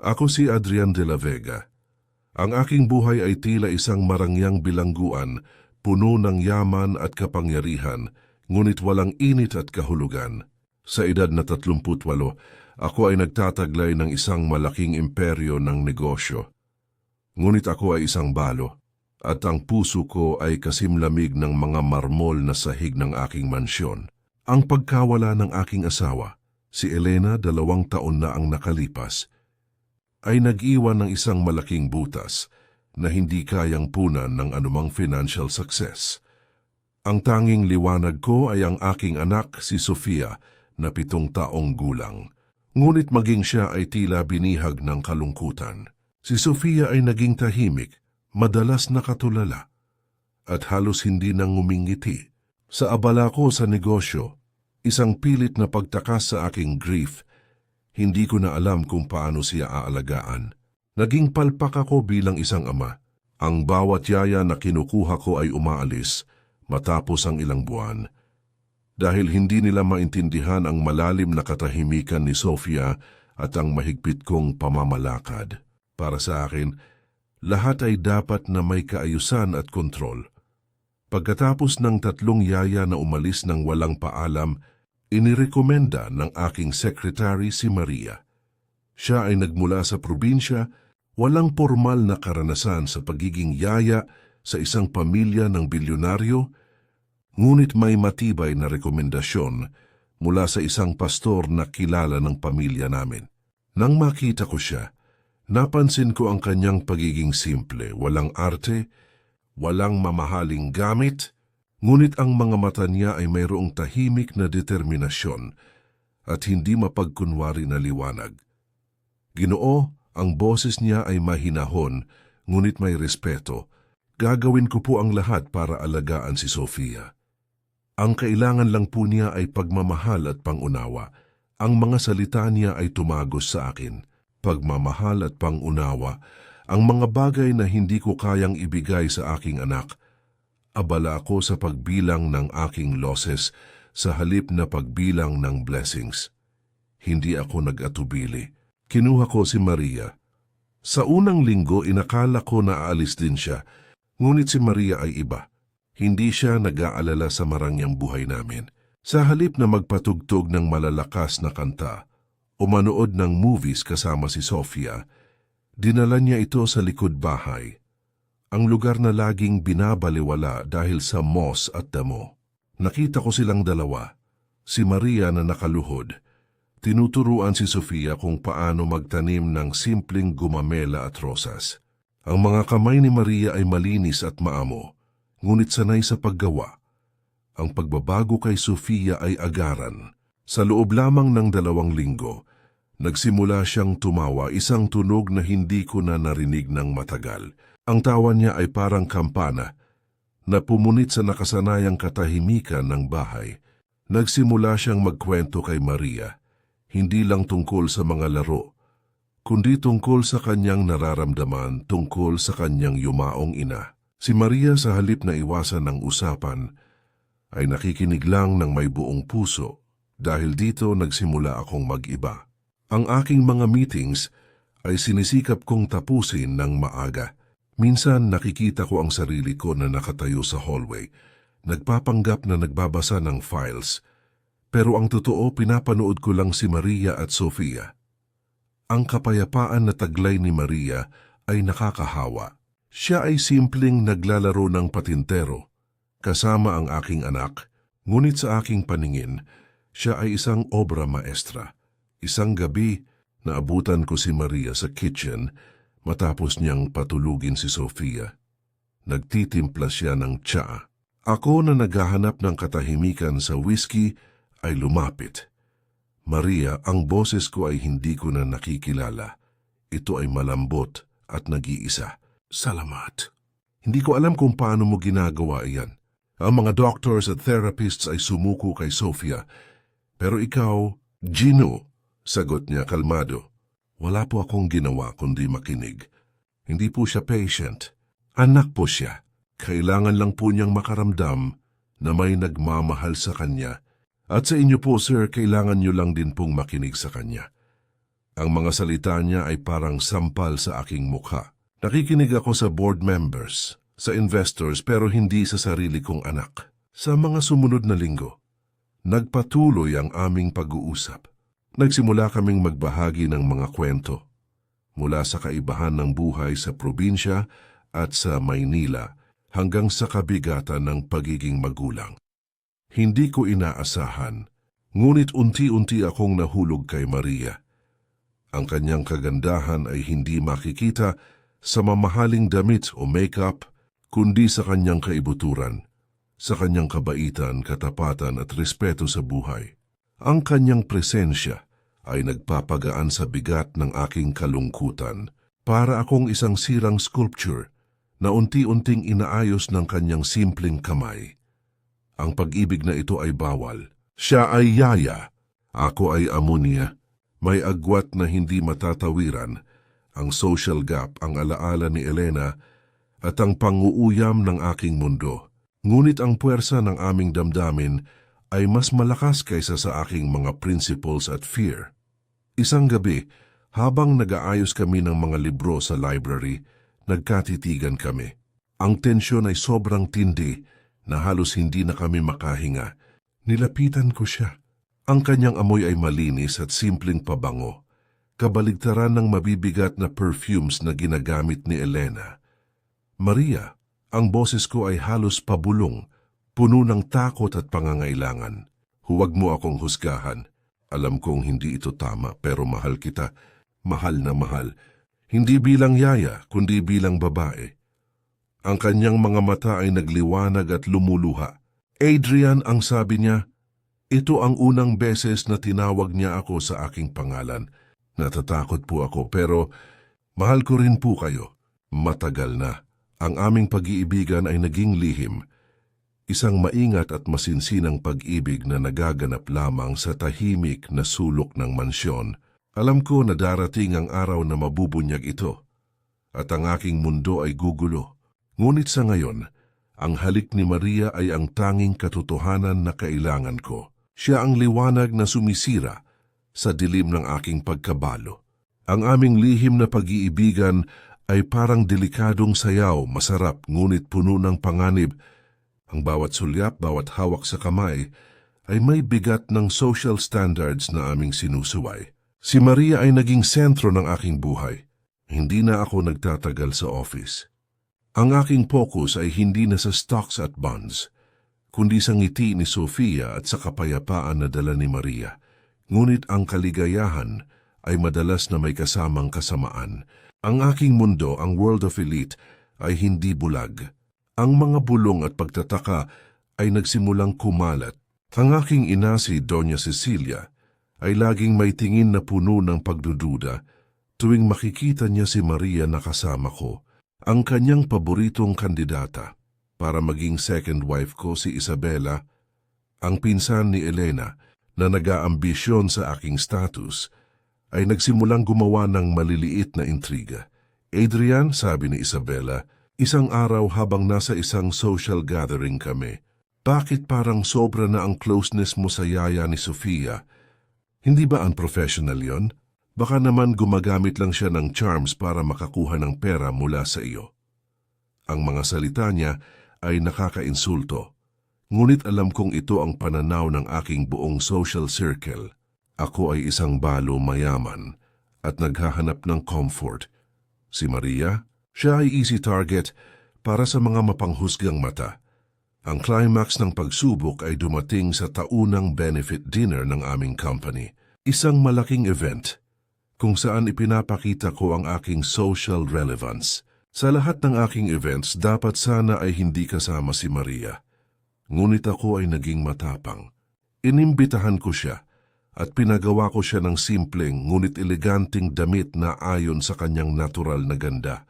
Ako si Adrian de la Vega. Ang aking buhay ay tila isang marangyang bilangguan, puno ng yaman at kapangyarihan, ngunit walang init at kahulugan. Sa edad na 38, ako ay nagtataglay ng isang malaking imperyo ng negosyo. Ngunit ako ay isang balo, at ang puso ko ay kasimlamig ng mga marmol na sahig ng aking mansyon. Ang pagkawala ng aking asawa, si Elena dalawang taon na ang nakalipas, ay nag-iwan ng isang malaking butas na hindi kayang punan ng anumang financial success. Ang tanging liwanag ko ay ang aking anak si Sofia na pitong taong gulang. Ngunit maging siya ay tila binihag ng kalungkutan. Si Sofia ay naging tahimik, madalas nakatulala, at halos hindi nang ngumingiti. Sa abala ko sa negosyo, isang pilit na pagtakas sa aking grief, hindi ko na alam kung paano siya aalagaan. Naging palpak ako bilang isang ama. Ang bawat yaya na kinukuha ko ay umaalis matapos ang ilang buwan. Dahil hindi nila maintindihan ang malalim na katahimikan ni Sofia at ang mahigpit kong pamamalakad. Para sa akin, lahat ay dapat na may kaayusan at kontrol. Pagkatapos ng tatlong yaya na umalis ng walang paalam, inirekomenda ng aking secretary si Maria. Siya ay nagmula sa probinsya, walang formal na karanasan sa pagiging yaya sa isang pamilya ng bilyonaryo, ngunit may matibay na rekomendasyon mula sa isang pastor na kilala ng pamilya namin. Nang makita ko siya, napansin ko ang kanyang pagiging simple, walang arte, walang mamahaling gamit, ngunit ang mga mata niya ay mayroong tahimik na determinasyon at hindi mapagkunwari na liwanag. Ginoo, ang boses niya ay mahinahon, ngunit may respeto. Gagawin ko po ang lahat para alagaan si Sofia. Ang kailangan lang po niya ay pagmamahal at pangunawa. Ang mga salita niya ay tumagos sa akin. Pagmamahal at pangunawa, ang mga bagay na hindi ko kayang ibigay sa aking anak. Abala ako sa pagbilang ng aking losses sa halip na pagbilang ng blessings. Hindi ako nag-atubili. Kinuha ko si Maria. Sa unang linggo, inakala ko na aalis din siya, ngunit si Maria ay iba. Hindi siya nag-aalala sa marangyang buhay namin. Sa halip na magpatugtog ng malalakas na kanta o manood ng movies kasama si Sofia, dinala niya ito sa likod bahay, ang lugar na laging binabaliwala dahil sa moss at damo. Nakita ko silang dalawa, si Maria na nakaluhod, tinuturuan si Sofia kung paano magtanim ng simpleng gumamela at rosas. Ang mga kamay ni Maria ay malinis at maamo, ngunit sanay sa paggawa. Ang pagbabago kay Sofia ay agaran. Sa loob lamang ng dalawang linggo, nagsimula siyang tumawa isang tunog na hindi ko na narinig ng matagal. Ang tawa niya ay parang kampana na pumunit sa nakasanayang katahimikan ng bahay. Nagsimula siyang magkwento kay Maria, hindi lang tungkol sa mga laro, kundi tungkol sa kanyang nararamdaman tungkol sa kanyang yumaong ina. Si Maria sa halip na iwasan ng usapan, ay nakikinig lang ng may buong puso dahil dito nagsimula akong mag-iba. Ang aking mga meetings ay sinisikap kong tapusin ng maaga. Minsan nakikita ko ang sarili ko na nakatayo sa hallway, nagpapanggap na nagbabasa ng files, pero ang totoo pinapanood ko lang si Maria at Sofia. Ang kapayapaan na taglay ni Maria ay nakakahawa. Siya ay simpleng naglalaro ng patintero, kasama ang aking anak, ngunit sa aking paningin, siya ay isang obra maestra. Isang gabi, naabutan ko si Maria sa kitchen matapos niyang patulugin si Sofia. Nagtitimpla siya ng tsaa. Ako na naghahanap ng katahimikan sa whiskey ay lumapit. Maria, ang boses ko ay hindi ko na nakikilala. Ito ay malambot at nag-iisa. Salamat. Hindi ko alam kung paano mo ginagawa iyan. Ang mga doctors at therapists ay sumuko kay Sofia. Pero ikaw, Gino, sagot niya kalmado. Wala po akong ginawa kundi makinig. Hindi po siya patient. Anak po siya. Kailangan lang po niyang makaramdam na may nagmamahal sa kanya. At sa inyo po, sir, kailangan niyo lang din pong makinig sa kanya. Ang mga salita niya ay parang sampal sa aking mukha. Nakikinig ako sa board members, sa investors pero hindi sa sarili kong anak. Sa mga sumunod na linggo, nagpatuloy ang aming pag-uusap. Nagsimula kaming magbahagi ng mga kwento mula sa kaibahan ng buhay sa probinsya at sa Maynila hanggang sa kabigatan ng pagiging magulang. Hindi ko inaasahan, ngunit unti-unti akong nahulog kay Maria. Ang kanyang kagandahan ay hindi makikita sa mamahaling damit o makeup, kundi sa kanyang kaibuturan, sa kanyang kabaitan, katapatan at respeto sa buhay. Ang kanyang presensya ay nagpapagaan sa bigat ng aking kalungkutan para akong isang sirang sculpture na unti-unting inaayos ng kanyang simpleng kamay. Ang pag-ibig na ito ay bawal. Siya ay yaya, ako ay amonia. May agwat na hindi matatawiran, ang social gap, ang alaala ni Elena at ang panguuyam ng aking mundo. Ngunit ang puwersa ng aming damdamin ay mas malakas kaysa sa aking mga principles at fear. Isang gabi, habang nag-aayos kami ng mga libro sa library, nagkatitigan kami. Ang tensyon ay sobrang tindi na halos hindi na kami makahinga. Nilapitan ko siya. Ang kanyang amoy ay malinis at simpleng pabango. Kabaligtaran ng mabibigat na perfumes na ginagamit ni Elena. Maria, ang boses ko ay halos pabulong, puno ng takot at pangangailangan. Huwag mo akong husgahan. Alam kong hindi ito tama pero mahal kita. Mahal na mahal. Hindi bilang yaya, kundi bilang babae. Ang kanyang mga mata ay nagliwanag at lumuluha. Adrian ang sabi niya, ito ang unang beses na tinawag niya ako sa aking pangalan. Natatakot po ako pero mahal ko rin po kayo. Matagal na. Ang aming pag-iibigan ay naging lihim. Isang maingat at masinsinang pag-ibig na nagaganap lamang sa tahimik na sulok ng mansyon. Alam ko na darating ang araw na mabubunyag ito at ang aking mundo ay gugulo. Ngunit sa ngayon, ang halik ni Maria ay ang tanging katotohanan na kailangan ko. Siya ang liwanag na sumisira sa dilim ng aking pagkabalo. Ang aming lihim na pag-iibigan ay parang delikadong sayaw, masarap ngunit puno ng panganib. Ang bawat sulyap, bawat hawak sa kamay ay may bigat ng social standards na aming sinusuway. Si Maria ay naging sentro ng aking buhay. Hindi na ako nagtatagal sa office. Ang aking focus ay hindi na sa stocks at bonds kundi sa ngiti ni Sofia at sa kapayapaan na dala ni Maria. Ngunit ang kaligayahan ay madalas na may kasamang kasamaan. Ang aking mundo, ang world of elite, ay hindi bulag. Ang mga bulong at pagtataka ay nagsimulang kumalat. Ang aking ina si Doña Cecilia ay laging may tingin na puno ng pagdududa tuwing makikita niya si Maria na kasama ko, ang kanyang paboritong kandidata para maging second wife ko si Isabella, ang pinsan ni Elena na nag-aambisyon sa aking status, ay nagsimulang gumawa ng maliliit na intriga. Adrian, sabi ni Isabella, isang araw habang nasa isang social gathering kami, bakit parang sobra na ang closeness mo sa yaya ni Sofia? Hindi ba unprofessional yon? Baka naman gumagamit lang siya ng charms para makakuha ng pera mula sa iyo. Ang mga salita niya ay nakakainsulto. Ngunit alam kong ito ang pananaw ng aking buong social circle. Ako ay isang balo mayaman at naghahanap ng comfort. Si Maria, siya ay easy target para sa mga mapanghusgang mata. Ang climax ng pagsubok ay dumating sa taunang benefit dinner ng aming company. Isang malaking event kung saan ipinapakita ko ang aking social relevance. Sa lahat ng aking events, dapat sana ay hindi kasama si Maria. Ngunit ako ay naging matapang. Inimbitahan ko siya at pinagawa ko siya ng simpleng ngunit eleganting damit na ayon sa kanyang natural na ganda.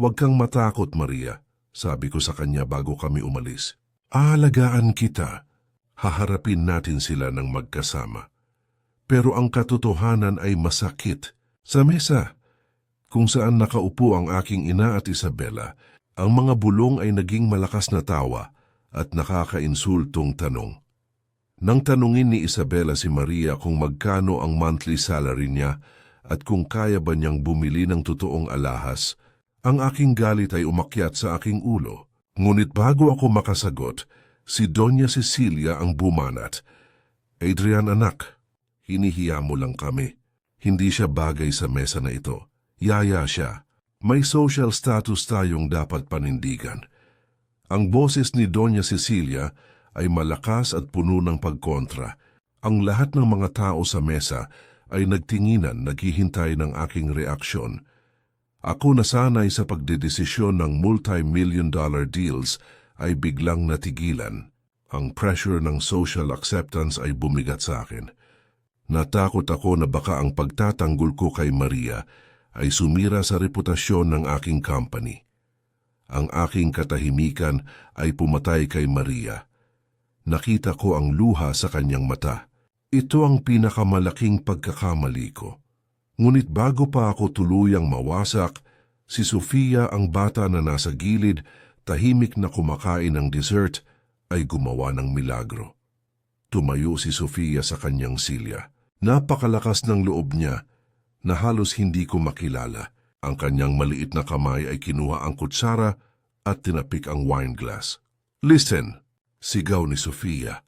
Huwag kang matakot, Maria, sabi ko sa kanya bago kami umalis. Aalagaan kita. Haharapin natin sila ng magkasama. Pero ang katotohanan ay masakit. Sa mesa, kung saan nakaupo ang aking ina at Isabela, ang mga bulong ay naging malakas na tawa at nakakainsultong tanong. Nang tanungin ni Isabela si Maria kung magkano ang monthly salary niya, at kung kaya ba niyang bumili ng totoong alahas, ang aking galit ay umakyat sa aking ulo. Ngunit bago ako makasagot, si Doña Cecilia ang bumanat. Adrian anak, hinihiya mo lang kami. Hindi siya bagay sa mesa na ito. Yaya siya. May social status tayong dapat panindigan. Ang boses ni Doña Cecilia ay malakas at puno ng pagkontra. Ang lahat ng mga tao sa mesa ay nagtinginan naghihintay ng aking reaksyon. Ako na sanay sa pagdedesisyon ng multi-million dollar deals ay biglang natigilan. Ang pressure ng social acceptance ay bumigat sa akin. Natakot ako na baka ang pagtatanggol ko kay Maria ay sumira sa reputasyon ng aking company. Ang aking katahimikan ay pumatay kay Maria. Nakita ko ang luha sa kanyang mata. Ito ang pinakamalaking pagkakamali ko. Ngunit bago pa ako tuluyang mawasak, si Sofia ang bata na nasa gilid, tahimik na kumakain ng dessert, ay gumawa ng milagro. Tumayo si Sofia sa kanyang silya. Napakalakas ng loob niya na halos hindi ko makilala. Ang kanyang maliit na kamay ay kinuha ang kutsara at tinapik ang wine glass. Listen, sigaw ni Sofia.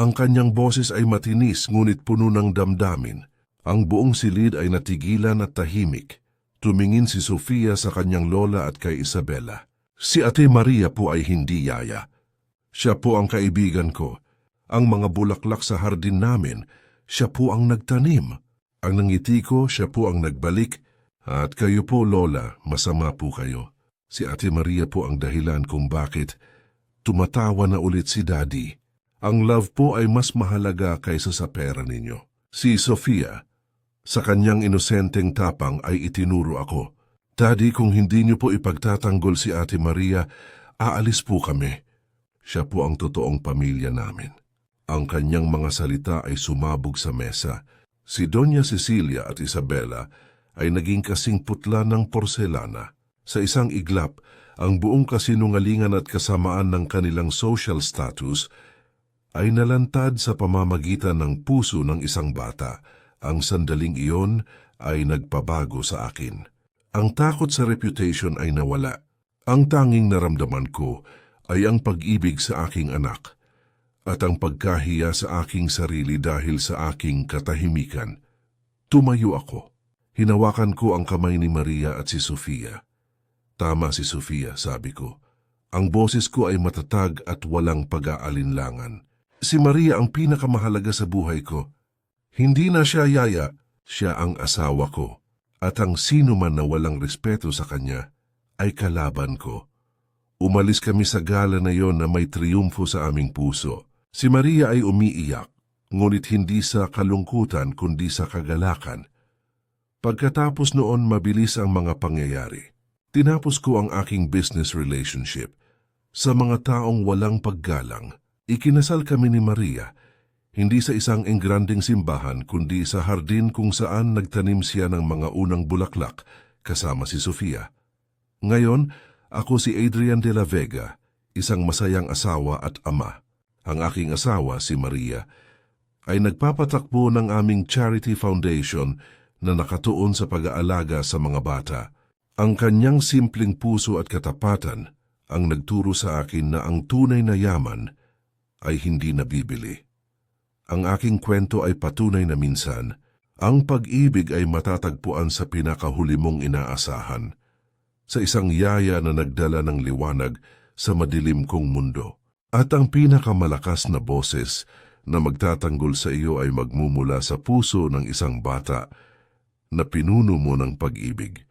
Ang kanyang boses ay matinis ngunit puno ng damdamin. Ang buong silid ay natigilan at tahimik. Tumingin si Sofia sa kanyang lola at kay Isabella. Si Ate Maria po ay hindi yaya. Siya po ang kaibigan ko. Ang mga bulaklak sa hardin namin, siya po ang nagtanim. Ang nangiti ko, siya po ang nagbalik. At kayo po, Lola, masama po kayo. Si Ate Maria po ang dahilan kung bakit tumatawa na ulit si Daddy. Ang love po ay mas mahalaga kaysa sa pera ninyo. Si Sofia, sa kanyang inosenteng tapang ay itinuro ako. Daddy, kung hindi niyo po ipagtatanggol si Ate Maria, aalis po kami. Siya po ang totoong pamilya namin. Ang kanyang mga salita ay sumabog sa mesa. Si Doña Cecilia at Isabella ay naging kasing putla ng porselana. Sa isang iglap, ang buong kasinungalingan at kasamaan ng kanilang social status ay nalantad sa pamamagitan ng puso ng isang bata. Ang sandaling iyon ay nagpabago sa akin. Ang takot sa reputation ay nawala. Ang tanging naramdaman ko ay ang pag-ibig sa aking anak at ang pagkahiya sa aking sarili dahil sa aking katahimikan. Tumayo ako. Hinawakan ko ang kamay ni Maria at si Sofia. Tama si Sofia, sabi ko. Ang boses ko ay matatag at walang pag-aalinlangan. Si Maria ang pinakamahalaga sa buhay ko. Hindi na siya yaya, siya ang asawa ko. At ang sino man na walang respeto sa kanya ay kalaban ko. Umalis kami sa gala na yon na may triyumfo sa aming puso. Si Maria ay umiiyak, ngunit hindi sa kalungkutan kundi sa kagalakan. Pagkatapos noon mabilis ang mga pangyayari. Tinapos ko ang aking business relationship. Sa mga taong walang paggalang, ikinasal kami ni Maria, hindi sa isang engranding simbahan kundi sa hardin kung saan nagtanim siya ng mga unang bulaklak kasama si Sofia. Ngayon, ako si Adrian de la Vega, isang masayang asawa at ama. Ang aking asawa, si Maria, ay nagpapatakbo ng aming charity foundation na nakatuon sa pag-aalaga sa mga bata. Ang kanyang simpleng puso at katapatan ang nagturo sa akin na ang tunay na yaman ay hindi nabibili. Ang aking kwento ay patunay na minsan, ang pag-ibig ay matatagpuan sa pinakahuli mong inaasahan, sa isang yaya na nagdala ng liwanag sa madilim kong mundo. At ang pinakamalakas na boses na magtatanggol sa iyo ay magmumula sa puso ng isang bata na pinuno mo ng pag-ibig.